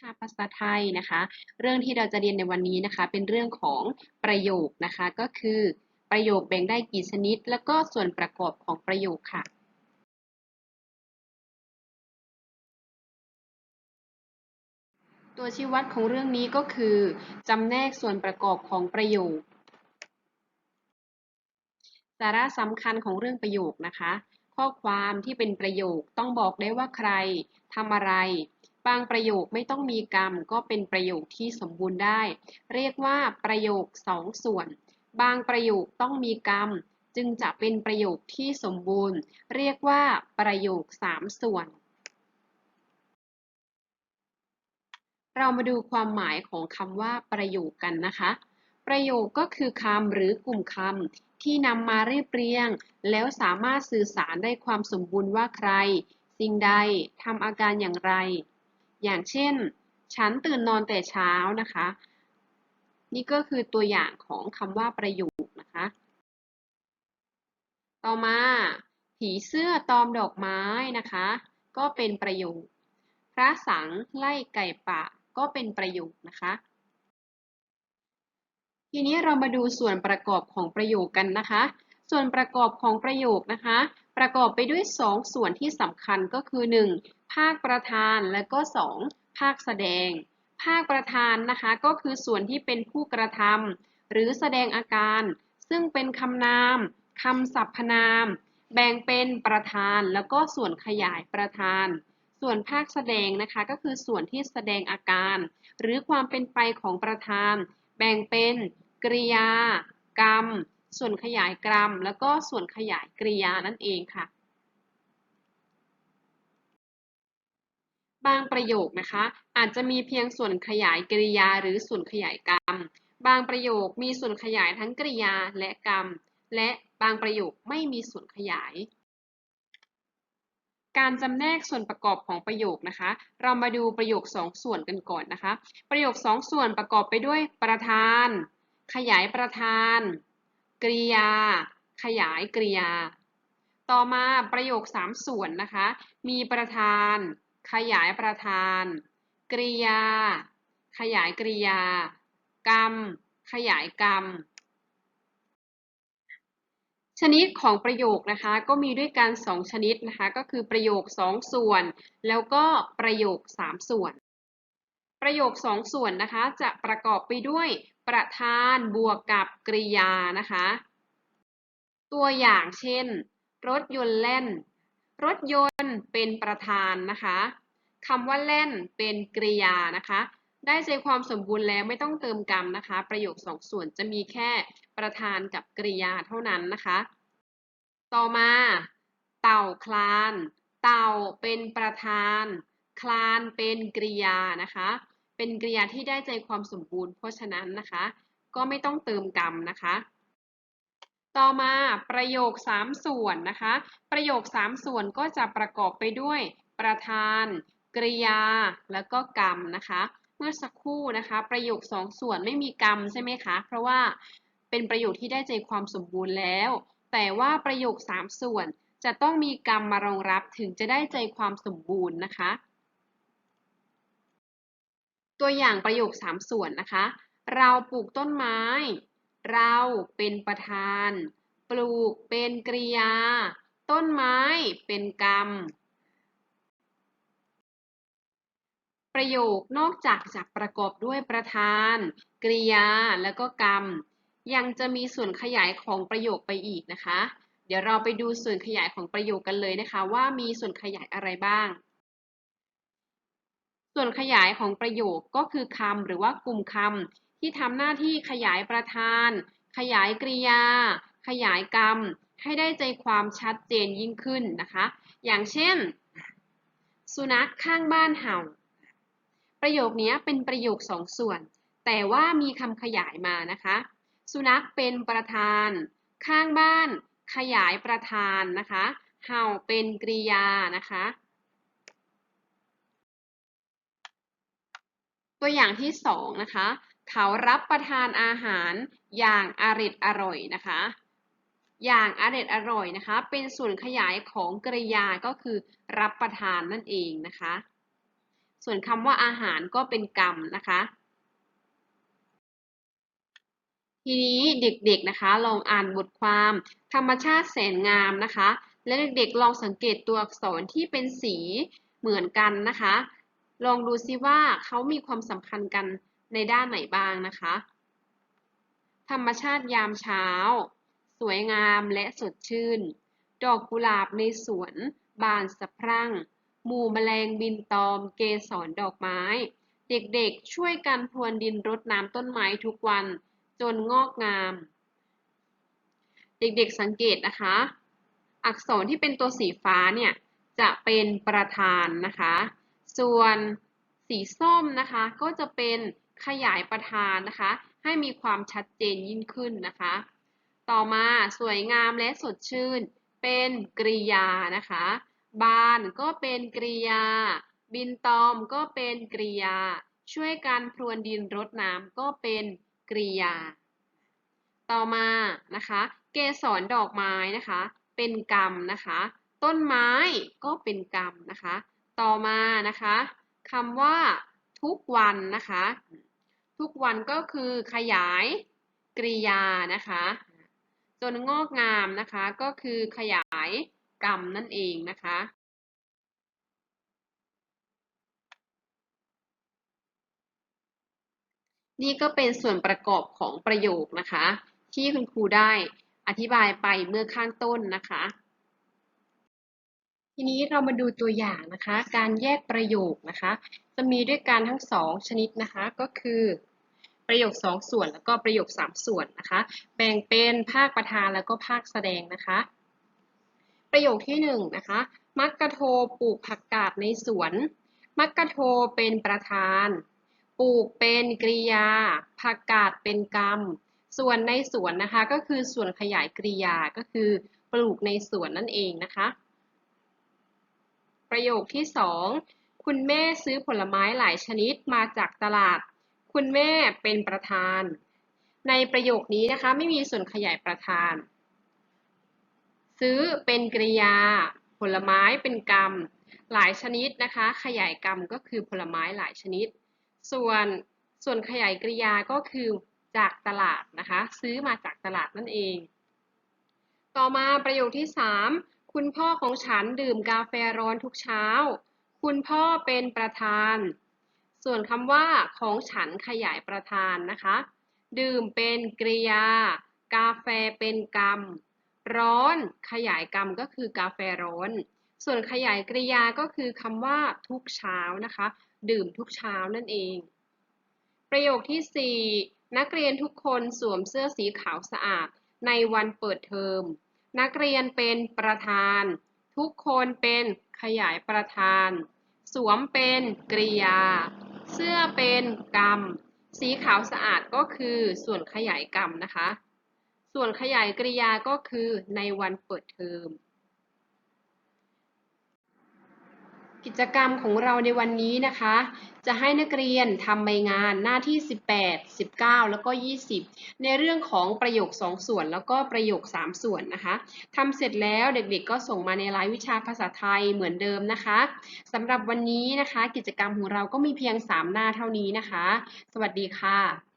ชาภาษาไทยนะคะ เรื่องที่เราจะเรียนในวันนี้นะคะ เป็นเรื่องของประโยคนะคะ ก็คือประโยคแบ่งได้กี่ชนิด แล้วก็ส่วนประกอบของประโยคค่ะ ตัวชี้วัดของเรื่องนี้ก็คือจำแนกส่วนประกอบของประโยค สาระสำคัญของเรื่องประโยคนะคะ ข้อความที่เป็นประโยคต้องบอกได้ว่าใครทำอะไร บางประโยคไม่ต้องมีกรรม ก็เป็นประโยคที่สมบูรณ์ได้ เรียกว่าประโยคสองส่วน บางประโยคต้องมีกรรม จึงจะเป็นประโยคที่สมบูรณ์ เรียกว่าประโยคสามส่วน เรามาดูความหมายของคำว่าประโยคกันนะคะ ประโยคก็คือคำหรือกลุ่มคำที่นำมาเรียบเรียง แล้วสามารถสื่อสารได้ความสมบูรณ์ว่าใครสิ่งใดทำอาการอย่างไร อย่างเช่น ฉันตื่นนอนแต่เช้านะคะ นี่ก็คือตัวอย่างของคำว่าประโยคนะคะ ต่อมา ผีเสื้อตอมดอกไม้นะคะ ก็เป็นประโยค พระสังไล่ไก่ป่าก็เป็นประโยคนะคะ ทีนี้เรามาดูส่วนประกอบของประโยคกันนะคะ ส่วนประกอบของประโยคนะคะ ประกอบไปด้วย 2 ส่วนที่สำคัญก็คือ 1. ภาคประธานและก็ 2. ภาคแสดง ภาคประธานนะคะก็คือส่วนที่เป็นผู้กระทำหรือแสดงอาการ ซึ่งเป็นคำนามคำสรรพนาม แบ่งเป็นประธานแล้วก็ส่วนขยายประธาน ส่วนภาคแสดงนะคะก็คือส่วนที่แสดงอาการ หรือความเป็นไปของประธาน แบ่งเป็นกริยา กรรม ส่วนขยายกรรม แล้วก็ส่วนขยายกริยานั่นเองค่ะ บางประโยคนะคะ อาจจะมีเพียงส่วนขยายกริยาหรือส่วนขยายกรรม บางประโยคมีส่วนขยายทั้งกริยาและกรรม และบางประโยคไม่มีส่วนขยาย การจำแนกส่วนประกอบของประโยคนะคะ เรามาดูประโยค 2 ส่วนกันก่อนนะคะ ประโยค 2 ส่วนประกอบไปด้วยประธาน ขยายประธาน กริยา ขยายกริยา ต่อมาประโยค 3 ส่วนนะคะ มีประธาน ขยายประธาน กริยา ขยายกริยา กรรม ขยายกรรม ชนิดของประโยคนะคะ ก็มีด้วยกัน2ชนิดนะคะ ก็คือประโยค 2 ส่วน แล้วก็ประโยค 3 ส่วน ประโยค 2 ส่วนนะคะ จะประกอบไปด้วยประธานบวกกับกริยานะคะ ตัวอย่างเช่น รถยนต์แล่น รถยนต์เป็นประธานนะคะคำว่าเล่นเป็นกริยานะคะ ได้ใจความสมบูรณ์แล้วไม่ต้องเติมกรรมนะคะ ประโยคสองส่วนจะมีแค่ประธานกับกริยาเท่านั้นนะคะ ต่อมา เต่าคลาน เต่าเป็นประธาน คลานเป็นกริยานะคะ เป็นกริยาที่ได้ใจความสมบูรณ์เพราะฉะนั้นนะคะ ก็ไม่ต้องเติมกรรมนะคะ ต่อมาประโยค 3 ส่วนนะคะ ประโยค 3 ส่วนก็จะประกอบไปด้วยประธาน กริยา แล้วก็กรรมนะคะ เมื่อสักครู่นะคะ ประโยค 2 ส่วนไม่มีกรรมใช่ไหมคะ เพราะว่าเป็นประโยคที่ได้ใจความสมบูรณ์แล้ว แต่ว่าประโยค 3 ส่วนจะต้องมีกรรมมารองรับถึงจะได้ใจความสมบูรณ์นะคะ ตัวอย่างประโยค 3 ส่วนนะคะ เราปลูกต้นไม้ เราเป็นประธาน ปลูกเป็นกริยา ต้นไม้เป็นกรรม ประโยคนอกจากจะประกอบด้วยประธาน กริยาแล้วก็กรรม ยังจะมีส่วนขยายของประโยคไปอีกนะคะ เดี๋ยวเราไปดูส่วนขยายของประโยคกันเลยนะคะ ว่ามีส่วนขยายอะไรบ้าง ส่วนขยายของประโยคก็คือคำหรือว่ากลุ่มคำ ที่ทำหน้าที่ขยายประธาน ขยายกริยา ขยายกรรม ให้ได้ใจความชัดเจนยิ่งขึ้นนะคะ อย่างเช่น สุนัขข้างบ้านเห่า ประโยคนี้เป็นประโยคสองส่วน แต่ว่ามีคำขยายมานะคะ สุนัขเป็นประธาน ข้างบ้าน ขยายประธานนะคะ เห่าเป็นกริยานะคะตัวอย่างที่สองนะคะ เขารับประทานอาหารอย่างอริดอร่อยนะคะ อย่างอริดอร่อยนะคะ เป็นส่วนขยายของกริยาก็คือรับประทานนั่นเองนะคะ ส่วนคำว่าอาหารก็เป็นกรรมนะคะ ทีนี้เด็กๆนะคะลองอ่านบทความ ธรรมชาติแสนงามนะคะ และเด็กๆลองสังเกตตัวอักษรที่เป็นสีเหมือนกันนะคะ ลองดูซิว่าเขามีความสำคัญกัน ในด้านไหนบ้างนะคะ ธรรมชาติยามเช้า สวยงามและสดชื่น ดอกกุหลาบในสวน บานสะพรั่ง หมู่แมลงบินตอม เกสรดอกไม้ เด็กๆช่วยกันพรวนดินรดน้ำต้นไม้ทุกวัน จนงอกงาม เด็กๆสังเกตนะคะ อักษรที่เป็นตัวสีฟ้าเนี่ย จะเป็นประธานนะคะ ส่วนสีส้มนะคะก็จะเป็น ขยายประธานนะคะ ให้มีความชัดเจนยิ่งขึ้นนะคะ ต่อมาสวยงามและสดชื่น เป็นกริยานะคะ บานก็เป็นกริยา บินตอมก็เป็นกริยา ช่วยกันพรวนดินรดน้ำก็เป็นกริยา ต่อมานะคะ เกสรดอกไม้นะคะ เป็นกรรมนะคะ ต้นไม้ก็เป็นกรรมนะคะ ต่อมานะคะคำว่าทุกวันนะคะ ทุกวันก็คือขยายกริยานะคะจนงอกงามนะคะก็คือขยายกรรมนั่นเองนะคะนี่ก็เป็นส่วนประกอบของประโยคนะคะ ที่คุณครูได้อธิบายไปเมื่อข้างต้นนะคะ ทีนี้เรามาดูตัวอย่างนะคะ การแยกประโยคนะคะ จะมีด้วยกันทั้งสองชนิดนะคะก็คือ ประโยคสองส่วนแล้วก็ประโยคสามส่วนนะคะ แบ่งเป็นภาคประธานแล้วก็ภาคแสดงนะคะ ประโยคที่หนึ่งนะคะ มักกะโทปลูกผักกาดในสวน มักกะโทเป็นประธาน ปลูกเป็นกริยา ผักกาดเป็นกรรม ส่วนในสวนนะคะก็คือส่วนขยายกริยาก็คือปลูกในสวนนั่นเองนะคะ ประโยคที่สองคุณแม่ซื้อผลไม้หลายชนิดมาจากตลาด คุณแม่เป็นประธาน ในประโยคนี้นะคะไม่มีส่วนขยายประธาน ซื้อเป็นกริยา ผลไม้เป็นกรรม หลายชนิดนะคะ ขยายกรรมก็คือผลไม้หลายชนิด ส่วนส่วนขยายกริยาก็คือจากตลาดนะคะ ซื้อมาจากตลาดนั่นเอง ต่อมาประโยคที่ 3 คุณพ่อของฉันดื่มกาแฟร้อนทุกเช้า คุณพ่อเป็นประธาน ส่วนคำว่าของฉันขยายประธานนะคะ ดื่มเป็นกริยา กาแฟเป็นกรรม ร้อนขยายกรรมก็คือกาแฟร้อน ส่วนขยายกริยาก็คือคำว่าทุกเช้านะคะ ดื่มทุกเช้านั่นเอง ประโยคที่ 4 นักเรียนทุกคนสวมเสื้อสีขาวสะอาด ในวันเปิดเทอม นักเรียนเป็นประธาน ทุกคนเป็นขยายประธาน สวมเป็นกริยา เสื้อเป็นกรรม สีขาวสะอาดก็คือส่วนขยายกรรมนะคะ ส่วนขยายกริยาก็คือในวันเปิดเทอม กิจกรรมของเราในวันนี้นะคะ จะให้นักเรียนทำใบงานหน้าที่ 18 19 แล้วก็ 20 ในเรื่องของประโยค 2 ส่วนแล้วก็ประโยค 3 ส่วนนะคะทำเสร็จแล้วเด็กๆ ก็ส่งมาในรายวิชาภาษาไทยเหมือนเดิมนะคะสำหรับวันนี้นะคะ กิจกรรมของเราก็มีเพียง 3 หน้าเท่านี้นะคะ สวัสดีค่ะ